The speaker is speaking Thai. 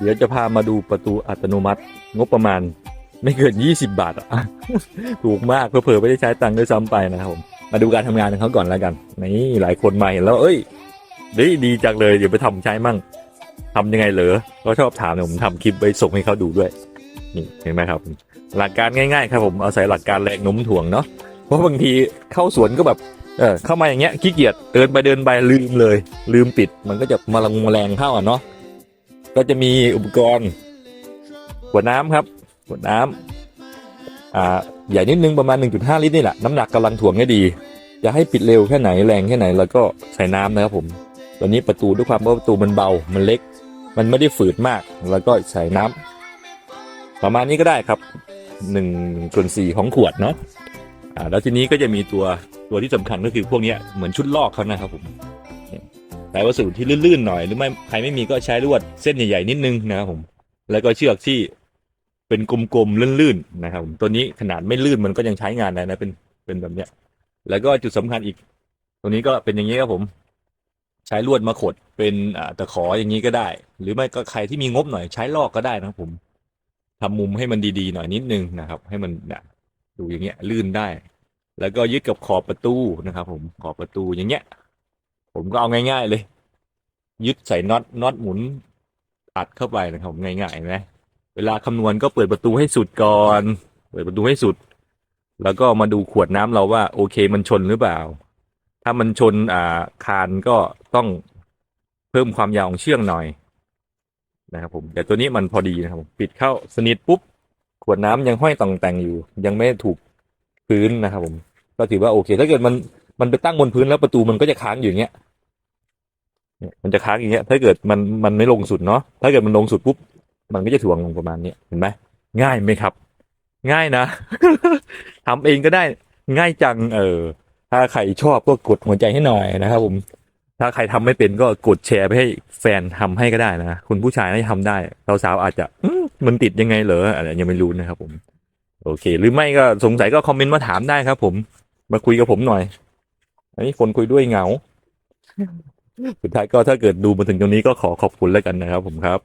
เดี๋ยวจะพามาดูประตูอัตโนมัติ งบประมาณไม่เกิน 20 บาทอะถูกมากเพื่อๆไม่ได้ใช้ตังค์ด้วยซ้ำไปนะครับผมมาดูการทำงานของเขาก่อนแล้วกัน นี่หลายคนมาเห็นแล้ว เอ้ยดีดีจังเลยเดี๋ยวไปทำใช้มั่งทำยังไงเหรอก็ชอบถามเนี่ยผมทำคลิปไปส่งให้เขาดูด้วย นี่เห็นไหมครับ หลักการง่ายๆ ครับผมเอาศัยหลักการแรงโน้มถ่วงเนาะเพราะบางทีเข้าสวนก็แบบเออเข้ามาอย่างเงี้ยขี้เกียจเดินไปเดินไปลืมเลย ลืมปิดมันก็จะมาลังแมลงเข้าอะเนาะ ก็จะมีอุปกรณ์ขวดน้ำครับขวดน้ำอ่าใหญ่นิดนึงประมาณ 1.5 ลิตรนี่แหละน้ำหนักกำลังถ่วงให้ดี จะให้ปิดเร็วแค่ไหนแรงแค่ไหนแล้วก็ใส่น้ำนะครับผมตอนนี้ประตูด้วยความว่าประตูมันเบามันเล็ก มันไม่ได้ฝืดมากแล้วก็ใส่น้ำประมาณนี้ก็ได้ครับหนึ่งส่วนสี่ของขวดเนาะอ่าแล้วทีนี้ก็จะมีตัวตัวที่สำคัญก็คือพวกนี้เหมือนชุดลอกเขานะครับผม ใช้วัสดุที่ลื่นๆหน่อย หรือไม่ใครไม่มีก็ใช้ลวดเส้นใหญ่ๆนิดนึงนะครับผม แล้วก็เชือกที่เป็นกลมๆลื่นๆนะครับผมตัวนี้ขนาดไม่ลื่นมันก็ยังใช้งานได้นะเป็นเป็นแบบเนี้ย แล้วก็จุดสำคัญอีก ตัวนี้ก็เป็นอย่างนี้ครับผม ใช้ลวดมาขดเป็นตะขออย่างนี้ก็ได้ หรือไม่ก็ใครที่มีงบหน่อยใช้ลอกก็ได้นะครับผมทำมุมให้มันดีๆหน่อยนิดนึงนะครับ ให้มันดูอย่างเงี้ยลื่นได้ แล้วก็ยึดกับขอบประตูนะครับ ผมขอบประตูอย่างเงี้ย ผมก็เอาง่าย ๆ เลย ยึดใส่น็อตน็อตหมุนอัดเข้าไปนะครับผมง่ายๆนไหมเวลาคำนวณก็เปิดประตูให้สุดก่อน เปิดประตูให้สุด แล้วก็มาดูขวดน้ำเราว่า โอเคมันชนหรือเปล่า ถ้ามันชนอ่าคานก็ต้องเพิ่มความยาวของเชือกหน่อยนะครับผมแต่ตัวนี้มันพอดีนะครับปิดเข้าสนิทปุ๊บ ขวดน้ำยังห้อยต่องแต่งอยู่ ยังไม่ถูกพื้นนะครับผม ก็ถือว่าโอเค ถ้าเกิดมันมันไปตั้งบนพื้นแล้วประตูมันก็จะค้างอยู่อย่างเงี้ย เนี่ยมันจะค้างอย่างเงี้ย ถ้าเกิดมันมันไม่ลงสุดเนาะ ถ้าเกิดมันลงสุดปุ๊บ มันก็จะถ่วงลงประมาณเนี้ยเห็นไหม ง่ายไหมครับ ง่ายนะทำเองก็ได้ ง่ายจัง เออ ถ้าใครชอบก็กดหัวใจให้หน่อยนะครับผม ถ้าใครทำไม่เป็นก็กดแชร์ไปให้แฟนทำให้ก็ได้นะ คุณผู้ชายน่าจะทำได้สาวๆอาจจะมมันติดยังไงเหรออะไรยังไม่รู้นะครับผม โอเค หรือไม่ก็สงสัยก็คอมเมนต์มาถามได้ครับ ผม มาคุยกับผมหน่อย อันนี้คนคุยด้วยเหงา สุดท้ายก็ถ้าเกิดดูมาถึงตรงนี้ก็ขอขอบคุณแล้วกันนะครับผมครับ